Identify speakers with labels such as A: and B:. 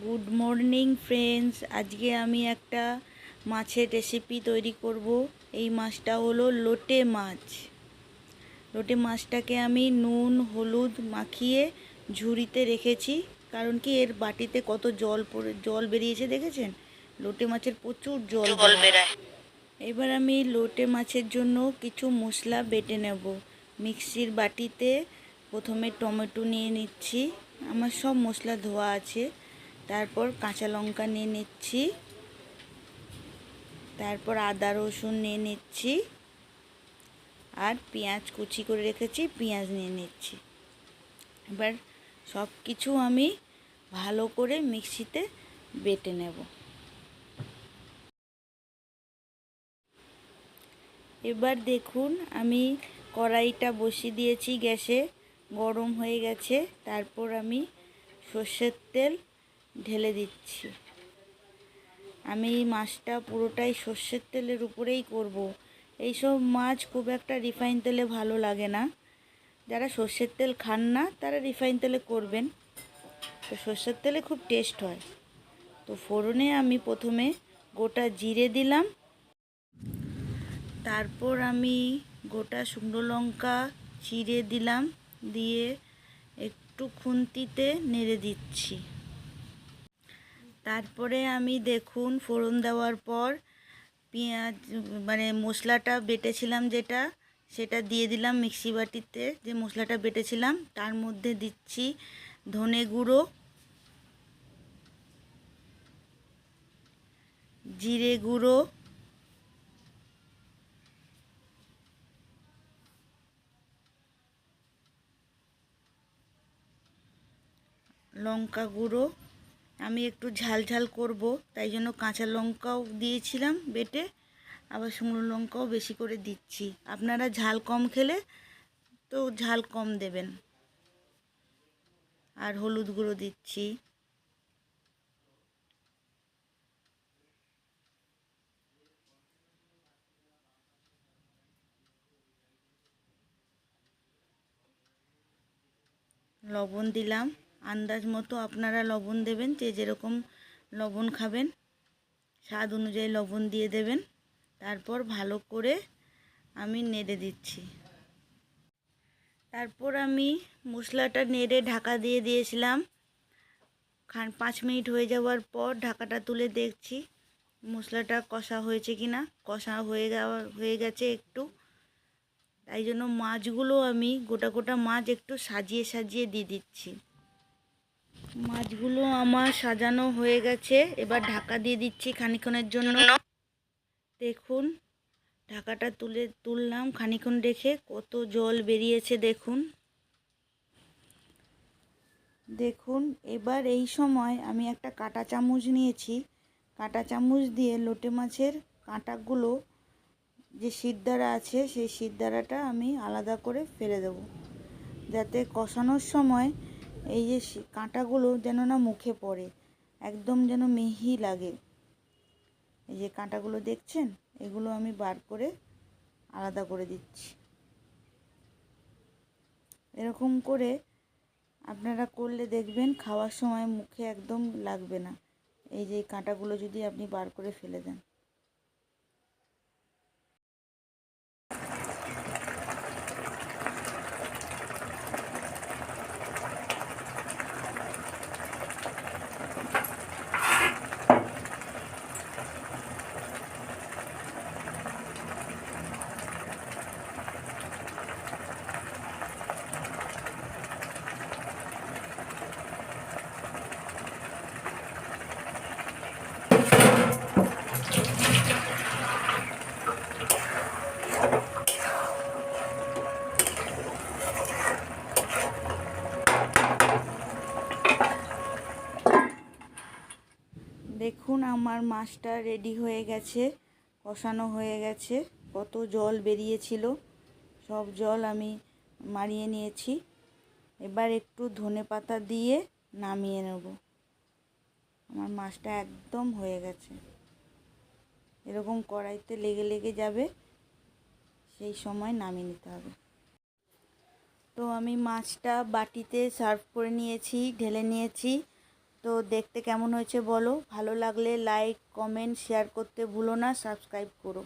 A: Good morning friends আজকে আমি একটা মাছের রেসিপি তৈরি করব। এই মাছটা হলো লোটে মাছ। লোটে মাছটাকে আমি নুন হলুদ মাখিয়ে ঝুড়িতে রেখেছি। কারণ কি এর বাটিতে কত জল পড়ে জল বেরিয়েছে দেখেছেন? লোটে মাছের প্রচুর জল বেরোয়। এবার আমি লোটে মাছের জন্য কিছু মশলা বেটে নেব। মিক্সির বাটিতে প্রথমে টমেটো নিয়ে নিচ্ছি। আমার সব মশলা ধোয়া আছে। তারপর কাঁচা লঙ্কা নিয়ে নিচ্ছি। তারপর আদা রসুন নিয়ে নিচ্ছি। আর পেঁয়াজ কুচি করে রেখেছি, পেঁয়াজ নিয়ে নিচ্ছি। এবার সব কিছু আমি ভালো করে মিক্সিতে বেটে নেব। এবার দেখুন আমি কড়াইটা বসিয়ে দিয়েছি গ্যাসে, গরম হয়ে গেছে। তারপর আমি সর্ষের তেল ঢেলে দিচ্ছি। আমি এই মাছটা পুরোটাই সর্ষের তেলের উপরেই করব। এইসব মাছ খুব একটা রিফাইন তেলে ভালো লাগে না। যারা সর্ষের তেল খান না, তারা রিফাইন তেলে করবেন। তো সর্ষের তেলে খুব টেস্ট হয়। তো ফোড়নে আমি প্রথমে গোটা জিরে দিলাম। তারপর আমি গোটা শুকনো লঙ্কা চিড়ে দিলাম, দিয়ে একটু খুন্তিতে নেড়ে দিচ্ছি। তারপরে আমি দেখুন, ফোড়ন দেওয়ার পর পেঁয়াজ মানে মশলাটা বেটেছিলাম যেটা, সেটা দিয়ে দিলাম মিক্সি বাটিতে, যে মশলাটা বেটেছিলাম, তার মধ্যে দিচ্ছি ধনে গুঁড়ো, জিরে গুঁড়ো লঙ্কা গুঁড়ো। আমি একটু ঝাল ঝাল করব, তাই জন্য কাঁচা লঙ্কাও দিয়েছিলাম বেটে, আবার শুকনো লঙ্কাও বেশি করে দিচ্ছি। আপনারা ঝাল কম খেলে তো ঝাল কম দেবেন। আর হলুদ গুঁড়ো দিচ্ছি। লবণ দিলাম। আন্দাজ মতো আপনারা লবণ দেবেন, যে যেরকম লবণ খাবেন, স্বাদ অনুযায়ী লবণ দিয়ে দেবেন। তারপর ভালো করে আমি নেড়ে দিচ্ছি। তারপর আমি মশলাটা নেড়ে ঢাকা দিয়ে দিয়েছিলাম। খান, পাঁচ মিনিট হয়ে যাওয়ার পর ঢাকাটা তুলে দেখছি মশলাটা কষা হয়েছে কি না কষা হয়ে যাওয়া, হয়ে গেছে একটু। তাই জন্য মাছগুলো আমি গোটা গোটা মাছ একটু সাজিয়ে সাজিয়ে দিয়ে দিচ্ছি। মাছগুলো আমার সাজানো হয়ে গেছে। এবার ঢাকা দিয়ে দিচ্ছি খানিক্ষণের জন্য। দেখুন, ঢাকাটা তুলে তুললাম খানিক্ষণ রেখে। কত জল বেরিয়েছে, দেখুন। দেখুন, এবার এই সময় আমি একটা কাঁটা চামচ নিয়েছি। কাঁটা চামচ দিয়ে লোটে মাছের কাঁটাগুলো যে শিরদাঁড়া আছে, সেই শিরদাঁড়াটা আমি আলাদা করে ফেলে দেব। যাতে কষানোর সময় এই যে কাঁটাগুলো যেন না মুখে পড়ে, একদম যেন মিহি লাগে। এই যে কাঁটাগুলো দেখছেন? এগুলো আমি বার করে আলাদা করে দিচ্ছি। এরকম করে আপনারা করলে দেখবেন খাওয়ার সময় মুখে একদম লাগবে না। এই যে কাঁটাগুলো যদি আপনি বার করে ফেলে দেন। দেখুন আমার মাছটা রেডি হয়ে গেছে, কষানো হয়ে গেছে। কত জল বেরিয়েছিল, সব জল আমি মারিয়ে নিয়েছি। এবার একটু ধনে পাতা দিয়ে নামিয়ে নেব। আমার মাছটা একদম হয়ে গেছে। এরকম কড়াইতে লেগে লেগে যাবে, সেই সময় নামিয়ে নিতে হবে। তো আমি মাছটা বাটিতে সার্ভ করে নিয়েছি, ঢেলে নিয়েছি। তো দেখতে কেমন হয়েছে বলো? ভালো লাগলে লাইক কমেন্ট শেয়ার করতে ভুলো না সাবস্ক্রাইব করো।